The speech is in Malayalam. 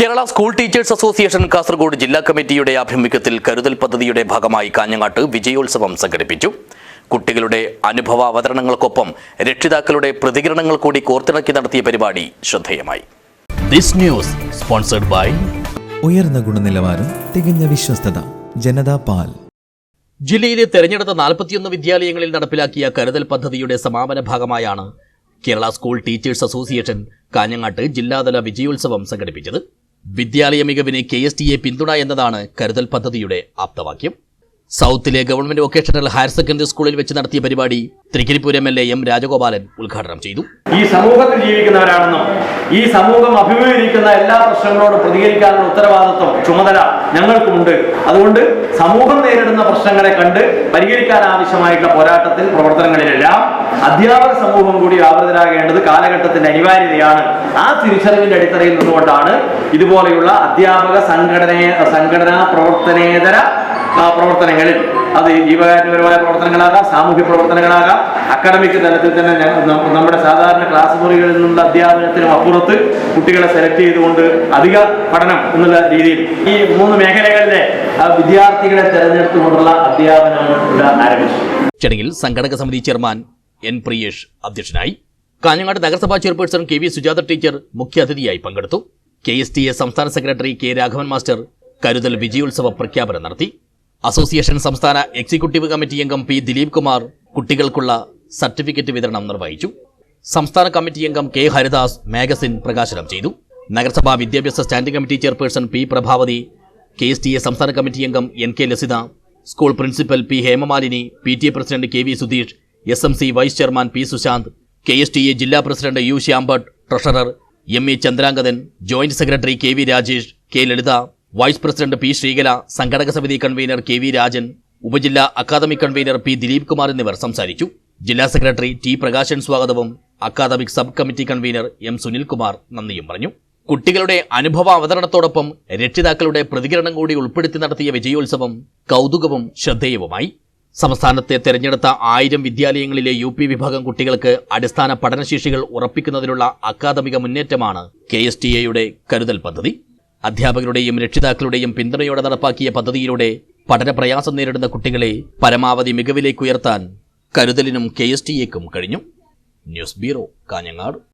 Kerala school teachers association Kasaragod ജില്ലാ കമ്മിറ്റിയുടെ ആഭിമുഖ്യത്തിൽ കരുതൽ പദ്ധതിയുടെ ഭാഗമായി കാഞ്ഞങ്ങാട്ട് വിജയോത്സവം സംഘടിപ്പിച്ചു. കുട്ടികളുടെ അനുഭവ അവതരണങ്ങൾക്കൊപ്പം രക്ഷിതാക്കളുടെ പ്രതികരണങ്ങൾ കൂടി കോർത്തിണക്കി നടത്തിയ പരിപാടി ശ്രദ്ധേയമായി. ദിസ് ന്യൂസ് സ്പോൺസർഡ് ബൈ ഉയർന്ന ഗുണനിലവാരം തികഞ്ഞ വിശ്വസ്തത ജനതാ പാൽ. ജില്ലയിലെ തെരഞ്ഞെടുത്ത നാൽപ്പത്തിയൊന്ന് വിദ്യാലയങ്ങളിൽ നടപ്പിലാക്കിയ കരുതൽ പദ്ധതിയുടെ സമാപന ഭാഗമായാണ് കേരള സ്കൂൾ ടീച്ചേഴ്സ് അസോസിയേഷൻ കാഞ്ഞങ്ങാട്ട് ജില്ലാതല വിജയോത്സവം സംഘടിപ്പിച്ചത്. വിദ്യാലയ മികവിന് കെ എസ് ടി എ പിന്തുണ എന്നതാണ് കരുതൽ പദ്ധതിയുടെ ആപ്തവാക്യം. സൗത്തിലെ ഗവൺമെന്റ് വൊക്കേഷണൽ ഹയർ സെക്കൻഡറി സ്കൂളിൽ വെച്ച് നടത്തിയ പരിപാടി Thrikaripur M L A M Rajagopalan ഉദ്ഘാടനം ചെയ്തു. ഈ സമൂഹത്തിൽ ജീവിക്കുന്നവരാണെന്നും ഈ സമൂഹം അഭിമുഖീകരിക്കുന്ന എല്ലാ പ്രശ്നങ്ങളോടും പ്രതികരിക്കാനുള്ള ഉത്തരവാദിത്വം ചുമതല ഞങ്ങൾക്കുമുണ്ട്. അതുകൊണ്ട് സമൂഹം നേരിടുന്ന പ്രശ്നങ്ങളെ കണ്ട് പരിഹരിക്കാൻ ആവശ്യമായിട്ടുള്ള പോരാട്ടത്തിൽ പ്രവർത്തനങ്ങളിലെല്ലാം അധ്യാപക സമൂഹം കൂടി വ്യാപൃതരാകേണ്ടത് കാലഘട്ടത്തിന്റെ അനിവാര്യതയാണ്. ആ തിരിച്ചറിവിന്റെ അടിത്തറയിൽ നിന്നുകൊണ്ടാണ് ഇതുപോലെയുള്ള അധ്യാപക സംഘടന സംഘടനാ പ്രവർത്തനേതര പ്രവർത്തനങ്ങളിൽ അത് ജീവകാരുണ്യപരമായ പ്രവർത്തനങ്ങളാകാം സാമൂഹ്യ പ്രവർത്തനങ്ങളാകാം. അക്കാഡമിക് തലത്തിൽ തന്നെ നമ്മുടെ സാധാരണ ക്ലാസ് മുറികളിൽ നിന്നുള്ള അധ്യാപനത്തിനും അപ്പുറത്ത് കുട്ടികളെ സെലക്ട് ചെയ്തുകൊണ്ട് അധിക പഠനം എന്നുള്ള രീതിയിൽ ഈ മൂന്ന് മേഖലകളിലെ വിദ്യാർത്ഥികളെ തെരഞ്ഞെടുത്തുകൊണ്ടുള്ള അധ്യാപനമാണ് ഇവിടെ ആരംഭിച്ചത് ചടങ്ങിൽ സംഘടക സമിതി ചെയർമാൻ എൻ പ്രിയേഷ് അധ്യക്ഷനായി കാഞ്ഞങ്ങാട് നഗരസഭാ chairperson K V Sujatha teacher മുഖ്യാതിഥിയായി പങ്കെടുത്തു. കെ എസ് ടി എ സംസ്ഥാന സെക്രട്ടറി കെ രാഘവൻ മാസ്റ്റർ കരുതൽ വിജയോത്സവ പ്രഖ്യാപനം നടത്തി. അസോസിയേഷൻ സംസ്ഥാന എക്സിക്യൂട്ടീവ് കമ്മിറ്റി അംഗം പി ദിലീപ് കുമാർ കുട്ടികൾക്കുള്ള സർട്ടിഫിക്കറ്റ് വിതരണം നിർവഹിച്ചു. സംസ്ഥാന കമ്മിറ്റി അംഗം കെ ഹരിദാസ് മാഗസിൻ പ്രകാശനം ചെയ്തു. നഗരസഭാ വിദ്യാഭ്യാസ standing committee chairperson P Prabhavathi K S T A സംസ്ഥാന കമ്മിറ്റി അംഗം N K Lasitha school principal P Hemamalini P T A president K V Sudheesh S M C vice chairman P Sushanth K S T A ജില്ലാ president U Shyambhat treasurer M A Chandrangadhan joint secretary K V Rajesh K Lalitha vice president P Sreekala സംഘടക സമിതി കൺവീനർ കെ വി രാജൻ ഉപജില്ലാ academic convener P Dileep Kumar എന്നിവർ സംസാരിച്ചു. ജില്ലാ സെക്രട്ടറി ടി പ്രകാശൻ സ്വാഗതവും academic sub committee convener M Sunilkumar നന്ദിയും പറഞ്ഞു. കുട്ടികളുടെ അനുഭവ അവതരണത്തോടൊപ്പം രക്ഷിതാക്കളുടെ പ്രതികരണം കൂടി ഉൾപ്പെടുത്തി നടത്തിയ വിജയോത്സവം കൗതുകവും ശ്രദ്ധേയവുമായി. സംസ്ഥാനത്തെ തെരഞ്ഞെടുത്ത ആയിരം വിദ്യാലയങ്ങളിലെ യു പി വിഭാഗം കുട്ടികൾക്ക് അടിസ്ഥാന പഠനശേഷികൾ ഉറപ്പിക്കുന്നതിനുള്ള അക്കാദമിക മുന്നേറ്റമാണ് കെ എസ് ടി എയുടെ കരുതൽ പദ്ധതി. അധ്യാപകരുടെയും രക്ഷിതാക്കളുടെയും പിന്തുണയോടെ നടപ്പാക്കിയ പദ്ധതിയിലൂടെ പഠന പ്രയാസം നേരിടുന്ന കുട്ടികളെ പരമാവധി മികവിലേക്ക് ഉയർത്താൻ കരുതലിനും കെ എസ് ടിയേക്കും കഴിഞ്ഞു. News bureau Kanhangad.